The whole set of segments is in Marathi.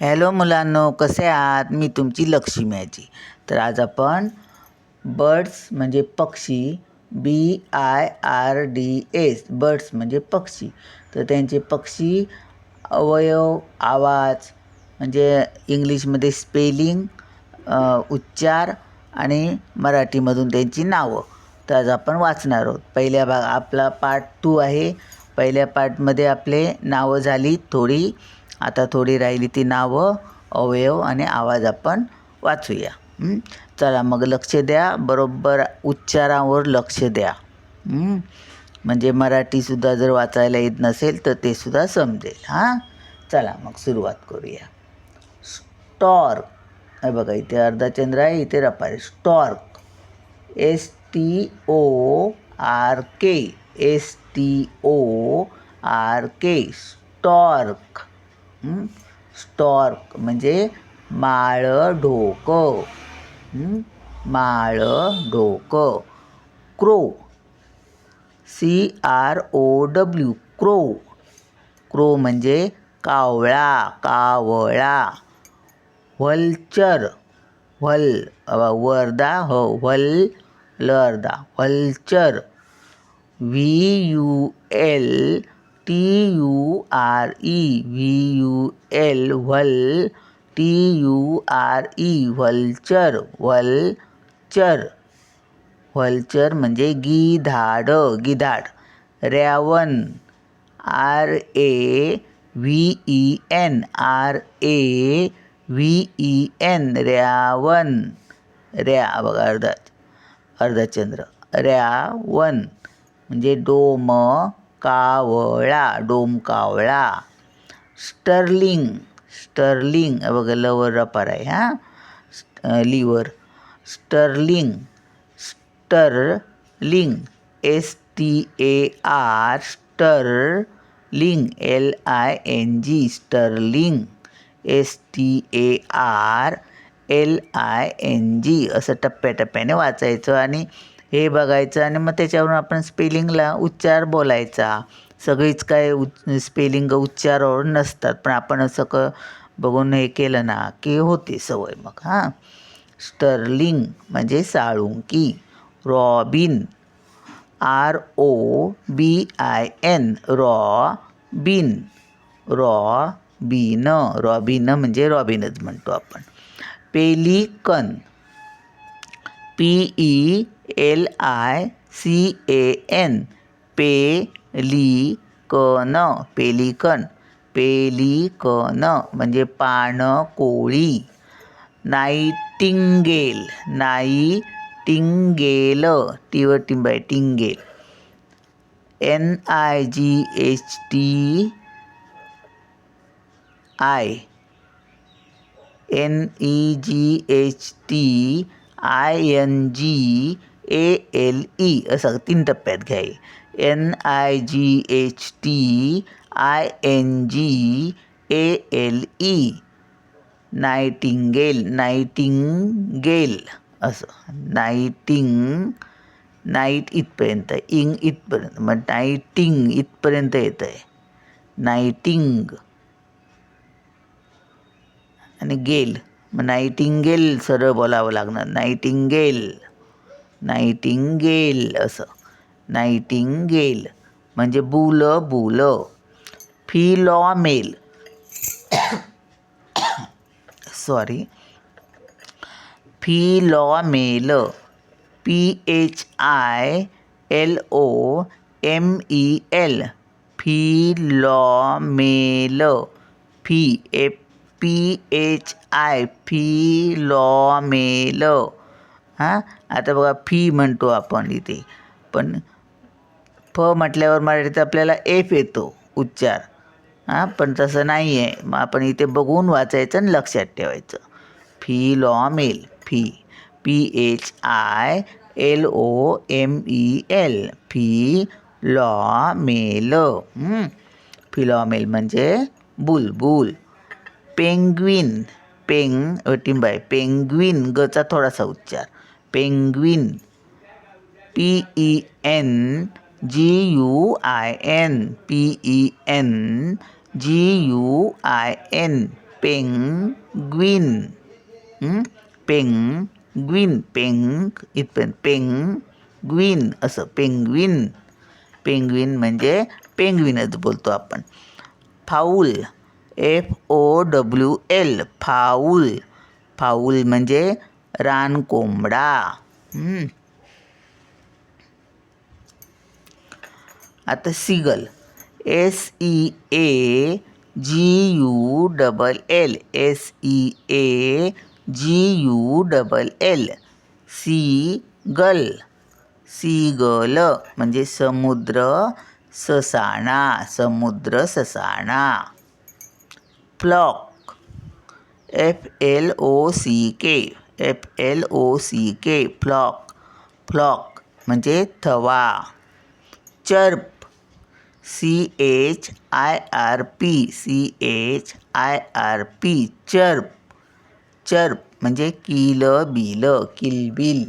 हॅलो मुलांनो कसे आहात? मी तुमची लक्ष्मी आजी. तर आज आपण बर्ड्स म्हणजे पक्षी B I R D S birds म्हणजे पक्षी. तर त्यांचे पक्षी अवयव आवाज म्हणजे इंग्लिशमध्ये स्पेलिंग उच्चार आणि मराठीमधून त्यांची नावं. तर आज आपण वाचणार आहोत. पहिल्या भाग आपला पार्ट टू आहे. पहिल्या पार्टमध्ये आपले नावं झाली थोडी आता थोडी राहिली ती नावं अवयव आणि आवाज आपण वाचूया. चला मग लक्ष द्या. बरोबर उच्चारावर लक्ष द्या. म्हणजे मराठीसुद्धा जर वाचायला येत नसेल तर ते सुद्धा समजेल. हां? चला मग सुरुवात करूया. स्टॉर्क. हे बघा इथे अर्धाचंद्र आहे इथे रपारे stork. S T O R K S T O R K stork. Stork म्हणजे माळ ढोकं माळ ढोकं crow. C R O W. Crow. Crow म्हणजे कावळा कावळा. व्हल्चर. व्हल वर्धा हो व्हल लर्धा vulture. V U L. T U R E V U L vul T U R E vulture vulture vulture म्हणजे गिधाड गिधाड. Raven R A V E N R A V E N raven. रॅ, बघा अर्धा अर्धचंद्र. रॅवन म्हणजे डोम कावळा डोमकावळा. स्टर्लिंग स्टर्लिंग बघा लवर अपार आहे हां? Liver starling starling S T A R starling L I N G starling S T A R L I N G असं टप्प्याटप्प्याने वाचायचं आणि हे बघायचं आणि मग त्याच्यावरून आपण स्पेलिंगला उच्चार बोलायचा. सगळीच काय उच् स्पेलिंग उच्चारावर नसतात पण आपण असं क बघून हे केलं ना की होते सवय मग हां. स्टर्लिंग म्हणजे Salunkhe. Robin. R O B I N. Ro bin ro bin robin म्हणजे रॉबिनच म्हणतो आपण. Pelican. P E L I C A N pe li can pelican pelican म्हणजे पाणकोळी नाईटिंगेल नाईटिंगेल टीव टिंबाय टिंगेल N I G H T I N E G H T I N G A L E असं तीन टप्प्यात घ्याय N I G H T I N G A L E nightingale nightingale असं. नाईटिंग नाईट इथपर्यंत इंग इथपर्यंत मग नायटिंग इथपर्यंत येतं आहे नायटिंग आणि गेल मग नायटिंगेल सरळ बोलावं लागणार. नायटिंगेल नाईटिंगेल असं नाईटिंगेल म्हणजे बुल boule philomel sorry philomel P H I L O M E L philomel fee F P H I philomel हां? आता बघा फी म्हणतो आपण इथे. पण फ म्हटल्यावर मराठीत आपल्याला एफ येतो उच्चार. हां? पण तसं नाही आहे मग आपण इथे बघून वाचायचं आणि लक्षात ठेवायचं. Phi lo mel phi. P H I L O M E L phi lo mel. Philomel म्हणजे बुलबुल. पेंग्विन पेंग टिंबाय पेंग्विन गचा थोडासा उच्चार. Penguin P E N G U I N P E N G U I N penguin penguin peng इथपर्यंत पेंग्विन असं पेंग्विन पेंग्विन म्हणजे पेंग्विनच बोलतो आपण fowl F O W L fowl fowl म्हणजे रानकोंबडा आता seagull. S E A G U double L S E A G U double L seagull seagull म्हणजे समुद्र ससाणा. समुद्र ससाणा. Flock F L O C K F L O C K flock flock म्हणजे थवा. Chirp C H I R P C H I R P chirp. Chirp म्हणजे किल बिल किलबिल.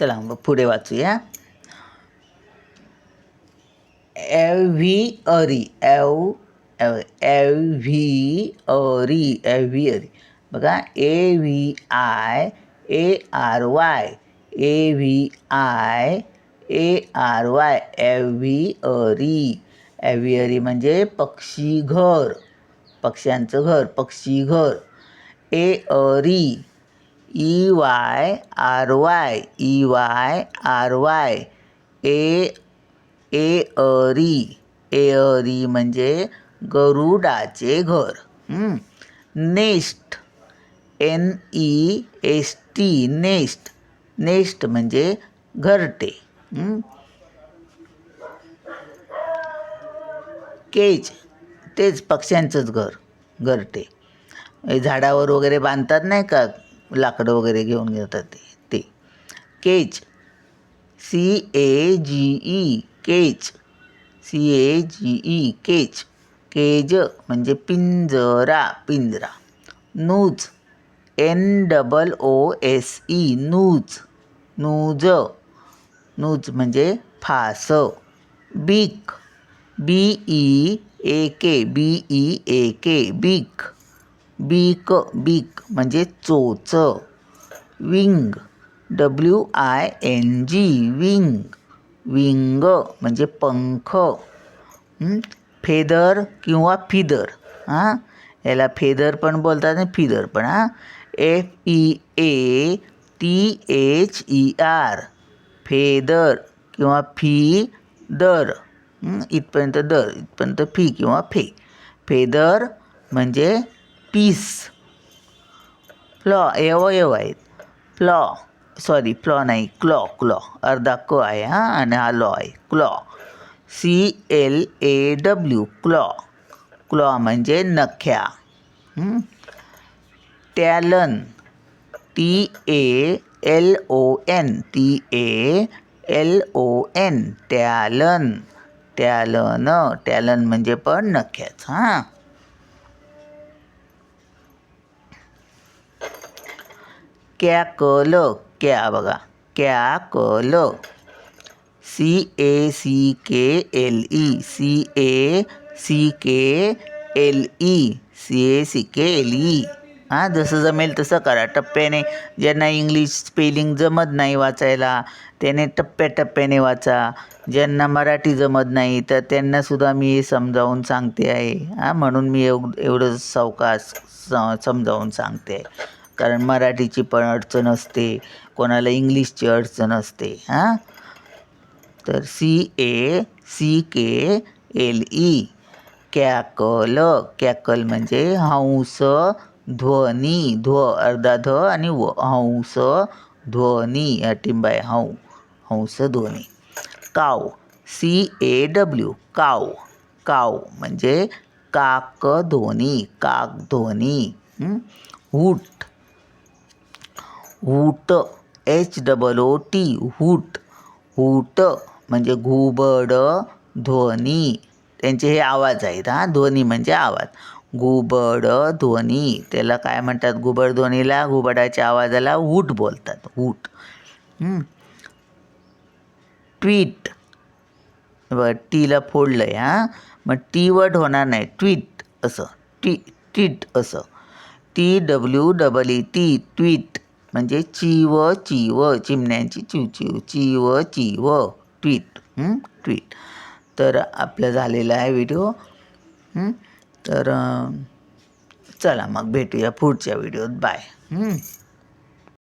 चला मग पुढे वाचूया. एव्हिअरी एव एव एव्हिअरी एव्हिअरी बघा A V I A R Y. A V I A R Y. Aviary aviary म्हणजे पक्षी घर. पक्ष्यांचं घर पक्षी घर. Aerie E Y R Y. E Y R Y. A aerie aerie म्हणजे गरुडाचे घर. Nest. N E S T nest. Nest म्हणजे घरटे. केज. तेच पक्ष्यांचंच घर घरटे. झाडावर वगैरे बांधतात नाही का? लाकडं वगैरे घेऊन घेतात ते ते. Cage. C A G E cage. C A G E cage. Cage म्हणजे पिंजरा पिंजरा. Noose. N double O S E noose. Noose. Noose म्हणजे फास. Beak. B E A K B E A K beak. Beak beak म्हणजे चोच. Wing. W I N G wing. Wing म्हणजे पंख. फेदर किंवा फिदर हां याला फेदर पण बोलतात आणि फिदर पण हां F E A T H E R feather किंवा फी दर हं? इथपर्यंत दर इथपर्यंत फी किंवा फे फेदर म्हणजे पीस फ्लॉ अवयव आहेत फ्लॉ सॉरी फ्लॉ नाही क्लॉ क्लॉ अर्धा क आहे हां आणि हा लॉ आहे claw C L A W claw claw म्हणजे नख्या. Talon T A L O N T A L O N talon talon talon म्हणजे पण नख्याच हां. कॅकल कॅ बघा. Cackle C A C K L E C A C K L E C A C K L E हां जसं जमेल तसं करा. टप्प्याने ज्यांना इंग्लिश स्पेलिंग जमत नाही वाचायला त्याने टप्प्याटप्प्याने वाचा. ज्यांना मराठी जमत नाही तर त्यांनासुद्धा मी हे समजावून सांगते आहे. हां म्हणून मी एव एवढं सावकाश स समजावून सांगते आहे. कारण मराठीची पण अडचण असते. कोणाला इंग्लिशची अडचण असते. हां? तर C A C K L E. Cackle. Cackle म्हणजे हंस ध्वनी ध्व अर्धा ध आणि व हंस ध्वनी. अटिंबाय हं हंस ध्वनी. Caw. C A W. Caw. Caw म्हणजे काक ध्वनी काक ध्वनी. Hoot. Hoot. H double O T. Hoot. Hoot. म्हणजे घुबड ध्वनी. त्यांचे हे आवाज आहेत हां. ध्वनी म्हणजे आवाज. घुबड ध्वनी. त्याला काय म्हणतात? घुबड ध्वनीला घुबडाच्या आवाजाला हूट बोलतात. Hoot tweet. बरं टीला फोडलं आहे हां. मग टीवट होणार नाही. ट्विट असं. टी ट्वीट असं. T W double E T tweet. म्हणजे चिव चिव. चिमण्यांची चिव चिव. चिव चिव. ट्वीट ट्वीट तर आपला झालेला आहे व्हिडिओ तर चला मग भेटूया पुढच्या व्हिडिओत बाय